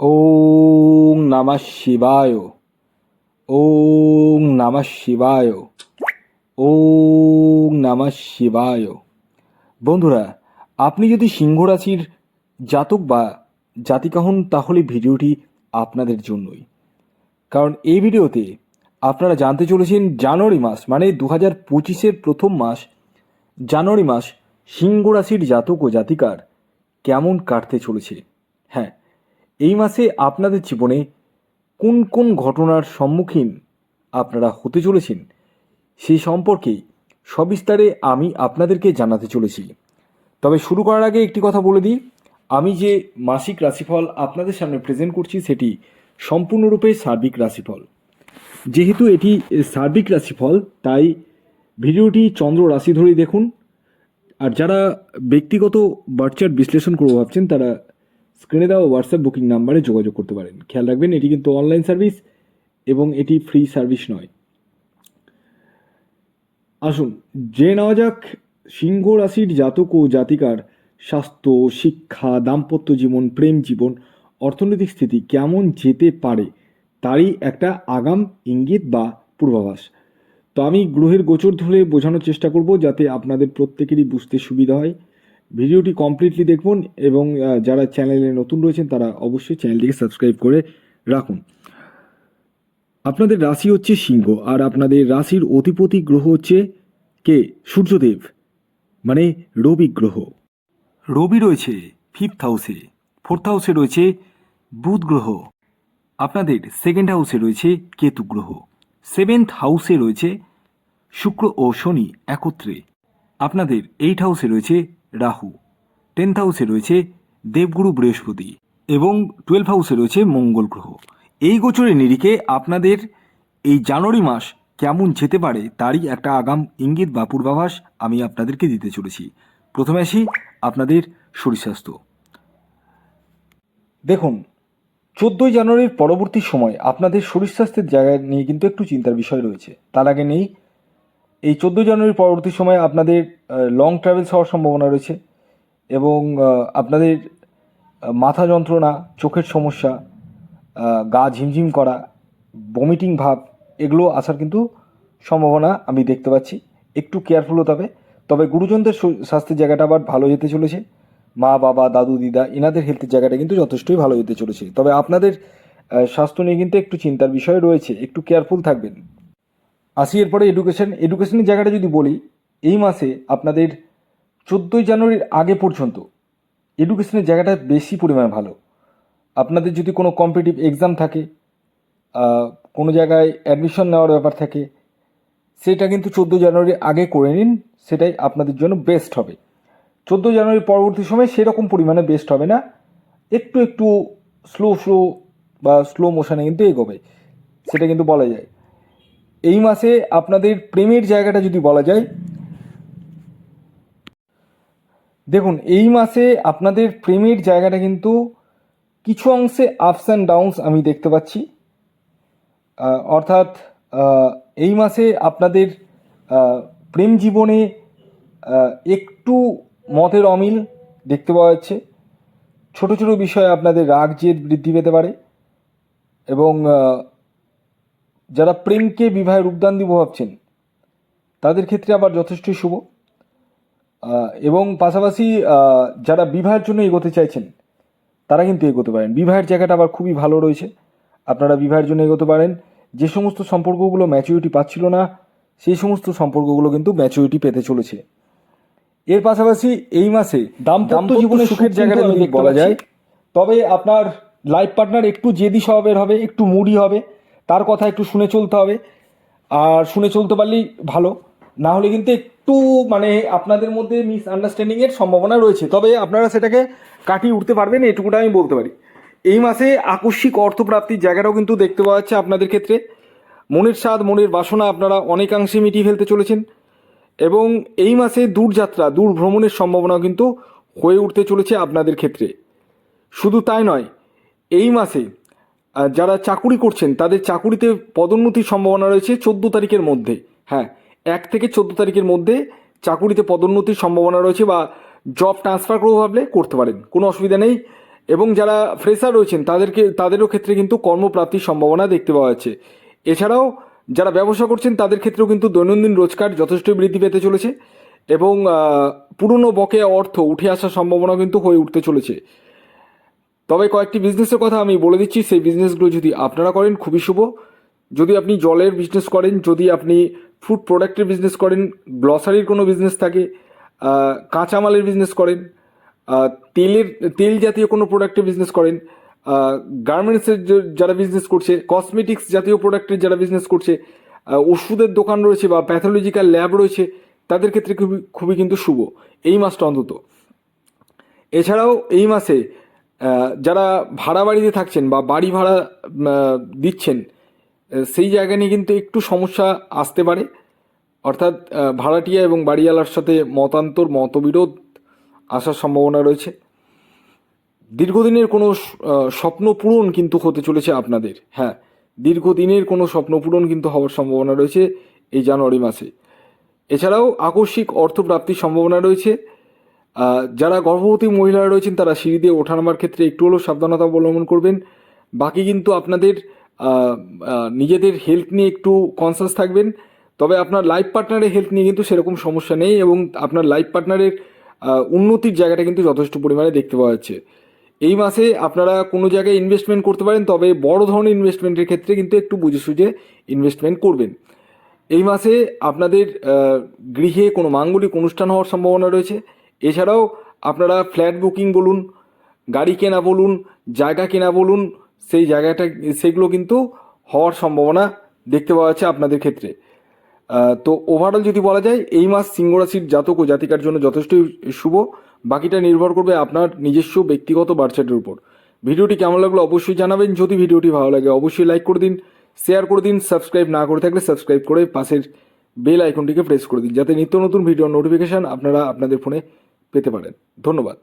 ওং নমঃ শিবায়। ওং নমঃ শিবায়। ওং নমঃ শিবায়। বন্ধুরা, আপনি যদি সিংহ রাশির জাতক বা জাতিকা হন, তাহলে ভিডিওটি আপনাদের জন্যই। কারণ এই ভিডিওতে আপনারা জানতে চলেছেন জানুয়ারি মাস মানে দু হাজার পঁচিশের প্রথম মাস, জানুয়ারি মাস সিংহ রাশির জাতক ও জাতিকার কেমন কাটতে চলেছে। হ্যাঁ এই মাসে আপনাদের জীবনে কোন কোন ঘটনার সম্মুখীন আপনারা হতে চলেছেন? সেই সম্পর্কে সবিস্তারে আমি আপনাদেরকে জানাতে চলেছি। তবে শুরু করার আগে একটি কথা বলে দিই। আমি যে মাসিক রাশিফল আপনাদের সামনে প্রেজেন্ট করছি, সেটি সম্পূর্ণরূপে সার্বিক রাশিফল। যেহেতু এটি সার্বিক রাশিফল, তাই ভিডিওটি চন্দ্র রাশি ধরেই দেখুন। আর যারা ব্যক্তিগত বার্চার বিশ্লেষণ করব ভাবছেন, তারা স্ক্রিনে দেওয়া হোয়াটসঅ্যাপ বুকিং নাম্বারে যোগাযোগ করতে পারেন। খেয়াল রাখবেন, এটি কিন্তু অনলাইন সার্ভিস এবং এটি ফ্রি সার্ভিস নয়। আসুন যে নেওয়া যাক, সিংহ রাশির জাতক ও জাতিকার স্বাস্থ্য, শিক্ষা, দাম্পত্য জীবন, প্রেম জীবন, অর্থনৈতিক স্থিতি কেমন যেতে পারে, তারই একটা আগাম ইঙ্গিত বা পূর্বাভাস। তো আমি গ্রহের গোচর ধরে বোঝানোর চেষ্টা করব, যাতে আপনাদের প্রত্যেকেরই বুঝতে সুবিধা হয়। ভিডিওটি কমপ্লিটলি দেখুন এবং যারা চ্যানেলে নতুন রয়েছেন, তারা অবশ্যই চ্যানেলটিকে সাবস্ক্রাইব করে রাখুন। আপনাদের রাশি হচ্ছে সিংহ, আর আপনাদের রাশির অধিপতি গ্রহ হচ্ছে কে? সূর্যদেব মানে রবি গ্রহ। রবি রয়েছে ফিফথ হাউসে ফোর্থ হাউসে রয়েছে বুধ গ্রহ। আপনাদের সেকেন্ড হাউসে রয়েছে কেতু গ্রহ। সেভেন্থ হাউসে রয়েছে শুক্র ও শনি একত্রে। আপনাদের এইট হাউসে রয়েছে রাহু। টেন্থ হাউসে রয়েছে দেবগুরু বৃহস্পতি এবং টুয়েলভ হাউসে রয়েছে মঙ্গল গ্রহ। এই গোচরের নিরিখে আপনাদের এই জানুয়ারি মাস কেমন যেতে পারে তারই একটা আগাম ইঙ্গিত বা পূর্বাভাস আমি আপনাদেরকে দিতে চলেছি। প্রথমে আসি আপনাদের শরীর স্বাস্থ্য দেখুন, চোদ্দোই জানুয়ারির পরবর্তী সময় আপনাদের শরীর স্বাস্থ্যের জায়গা নিয়ে কিন্তু একটু চিন্তার বিষয় রয়েছে। তার আগে নেই এই চোদ্দোই জানুয়ারির পরবর্তী সময়ে আপনাদের লং ট্রাভেলস হওয়ার সম্ভাবনা রয়েছে এবং আপনাদের মাথা যন্ত্রণা, চোখের সমস্যা গা ঝিমঝিম করা বমিটিং ভাব, এগুলো আসার কিন্তু সম্ভাবনা আমি দেখতে পাচ্ছি। একটু কেয়ারফুল হতে হবে। তবে গুরুজনদের স্বাস্থ্যের জায়গাটা আবার ভালো যেতে চলেছে। মা, বাবা, দাদু, দিদা, এনাদের হেলথের জায়গাটা কিন্তু যথেষ্টই ভালো যেতে চলেছে। তবে আপনাদের স্বাস্থ্য নিয়ে কিন্তু একটু চিন্তার বিষয় রয়েছে। একটু কেয়ারফুল থাকবেন। আসি এরপরে এডুকেশন এডুকেশনের জায়গাটা যদি বলি, এই মাসে আপনাদের চোদ্দোই জানুয়ারির আগে পর্যন্ত এডুকেশনের জায়গাটা বেশি পরিমাণে ভালো। আপনাদের যদি কোনো কম্পিটিভ এক্সাম থাকে কোনো জায়গায় অ্যাডমিশন নেওয়ার ব্যাপার থাকে, সেটা কিন্তু চোদ্দ জানুয়ারির আগে করে নিন, সেটাই আপনাদের জন্য বেস্ট হবে। চোদ্দ জানুয়ারির পরবর্তী সময় সেরকম পরিমাণে বেস্ট হবে না। একটু একটু স্লো স্লো বা স্লো মোশনে কিন্তু এগোবে, সেটা কিন্তু বলা যায়। এই মাসে আপনাদের প্রেমের জায়গাটা যদি বলা যায়, দেখুন, এই মাসে আপনাদের প্রেমের জায়গাটা কিন্তু কিছু অংশে আপস অ্যান্ড ডাউনস আমি দেখতে পাচ্ছি। অর্থাৎ এই মাসে আপনাদের প্রেম জীবনে একটু মতের অমিল দেখতে পাওয়া যাচ্ছে। ছোট ছোট বিষয়ে আপনাদের রাগ জেদ বৃদ্ধি পেতে পারে এবং যারা প্রেমকে বিবাহে রূপদান দিব ভাবছেন তাদের ক্ষেত্রে আবার যথেষ্টই শুভ। এবং পাশাপাশি যারা বিবাহের জন্য এগোতে চাইছেন তারা কিন্তু এগোতে পারেন। বিবাহের জায়গাটা আবার খুবই ভালো রয়েছে। আপনারা বিবাহের জন্য এগোতে পারেন। যে সমস্ত সম্পর্কগুলো ম্যাচুরিটি পাচ্ছিল না সেই সমস্ত সম্পর্কগুলো কিন্তু ম্যাচুরিটি পেতে চলেছে। এর পাশাপাশি এই মাসে দাম দাম্পত্য জীবনে সুখের জায়গাটা বলা যায় তবে আপনার লাইফ পার্টনার একটু জেদি স্বভাবের হবে একটু মুডি হবে। তার কথা একটু শুনে চলতে হবে। আর শুনে চলতে পারলেই ভালো। না হলে কিন্তু একটু মানে আপনাদের মধ্যে মিস আন্ডারস্ট্যান্ডিংয়ের সম্ভাবনা রয়েছে। তবে আপনারা সেটাকে কাটিয়ে উঠতে পারবেন, এটুকুটা আমি বলতে পারি। এই মাসে আকস্মিক অর্থপ্রাপ্তির জায়গাটাও কিন্তু দেখতে পাওয়া যাচ্ছে আপনাদের ক্ষেত্রে। মনের স্বাদ, মনের বাসনা আপনারা অনেকাংশে মিটিয়ে ফেলতে চলেছেন। এবং এই মাসে দূরযাত্রা দূর ভ্রমণের সম্ভাবনাও কিন্তু হয়ে উঠতে চলেছে আপনাদের ক্ষেত্রে। শুধু তাই নয়, এই মাসে যারা চাকুরি করছেন, তাদের চাকুরিতে পদোন্নতির সম্ভাবনা রয়েছে চোদ্দ তারিখের মধ্যে। হ্যাঁ এক থেকে চোদ্দ তারিখের মধ্যে চাকুরিতে পদোন্নতির সম্ভাবনা রয়েছে বা জব ট্রান্সফার করব ভাবলে করতে পারেন, কোনো অসুবিধা নেই। এবং যারা ফ্রেশার রয়েছেন, তাদেরকে, তাদেরও ক্ষেত্রে কিন্তু কর্মপ্রাপ্তির সম্ভাবনা দেখতে পাওয়া যাচ্ছে। এছাড়াও যারা ব্যবসা করছেন, তাদের ক্ষেত্রেও কিন্তু দৈনন্দিন রোজগার যথেষ্টই বৃদ্ধি পেতে চলেছে এবং পুরনো বকেয়া অর্থ উঠে আসার সম্ভাবনা কিন্তু হয়ে উঠতে চলেছে। তবে কয়েকটি বিজনেসের কথা আমি বলে দিচ্ছি। সেই বিজনেসগুলো যদি আপনারা করেন, খুবই শুভ। যদি আপনি জলের বিজনেস করেন, যদি আপনি ফুড প্রোডাক্টের বিজনেস করেন গ্লসারির কোনো বিজনেস থাকে কাঁচামালের বিজনেস করেন তেলের, তেল জাতীয় কোনো প্রোডাক্টের বিজনেস করেন গার্মেন্টসের যারা বিজনেস করছে কসমেটিক্স জাতীয় প্রোডাক্টের যারা বিজনেস করছে ওষুধের দোকান রয়েছে বা প্যাথোলজিক্যাল ল্যাব রয়েছে, তাদের ক্ষেত্রে খুবই খুবই কিন্তু শুভ। এই মাসটা অন্তত। এছাড়াও এই মাসে যারা ভাড়া বাড়িতে থাকছেন বা বাড়ি ভাড়া দিচ্ছেন সেই জায়গা নিয়ে কিন্তু একটু সমস্যা আসতে পারে। অর্থাৎ ভাড়াটিয়া এবং বাড়িওয়ালার সাথে মতান্তর, মতবিরোধ আসার সম্ভাবনা রয়েছে। দীর্ঘদিনের কোনো স্বপ্ন পূরণ কিন্তু হতে চলেছে আপনাদের। হ্যাঁ দীর্ঘদিনের কোনো স্বপ্ন পূরণ কিন্তু হওয়ার সম্ভাবনা রয়েছে এই জানুয়ারি মাসে। এছাড়াও আকস্মিক অর্থপ্রাপ্তির সম্ভাবনা রয়েছে। যারা গর্ভবতী মহিলারা রয়েছেন, তারা সিঁড়ি দিয়ে ওঠানামার ক্ষেত্রে একটু হলেও সাবধানতা অবলম্বন করবেন। বাকি কিন্তু আপনাদের নিজেদের হেলথ নিয়ে একটু কনসাস থাকবেন। তবে আপনার লাইফ পার্টনারের হেলথ নিয়ে কিন্তু সেরকম সমস্যা নেই এবং আপনার লাইফ পার্টনারের উন্নতির জায়গাটা কিন্তু যথেষ্ট পরিমাণে দেখতে পাওয়া যাচ্ছে। এই মাসে আপনারা কোনো জায়গায় ইনভেস্টমেন্ট করতে পারেন, তবে বড় ধরনের ইনভেস্টমেন্টের ক্ষেত্রে কিন্তু একটু বুঝে সুঝে ইনভেস্টমেন্ট করবেন। এই মাসে আপনাদের গৃহে কোনো মাঙ্গলিক অনুষ্ঠান হওয়ার সম্ভাবনা রয়েছে। এছাড়াও আপনারা ফ্ল্যাট বুকিং বলুন, গাড়ি কেনা বলুন, জায়গা কেনা বলুন, সেই জায়গাটা, সেগুলো কিন্তু হওয়ার সম্ভাবনা দেখতে পাওয়া যাচ্ছে আপনাদের ক্ষেত্রে। তো ওভারঅল যদি বলা যায়, এই মাস সিংহ রাশির জাতক ও জাতিকার জন্য যথেষ্টই শুভ। বাকিটা নির্ভর করবে আপনার নিজস্ব ব্যক্তিগত বার্চার্টের উপর। ভিডিওটি কেমন লাগল অবশ্যই জানাবেন। যদি ভিডিওটি ভালো লাগে, অবশ্যই লাইক করে দিন, শেয়ার করে দিন, সাবস্ক্রাইব না করে থাকলে সাবস্ক্রাইব করে পাশের বেল আইকনটিকে প্রেস করে দিন, যাতে নিত্য নতুন ভিডিও নোটিফিকেশান আপনারা আপনাদের ফোনে পেতে পারেন। ধন্যবাদ।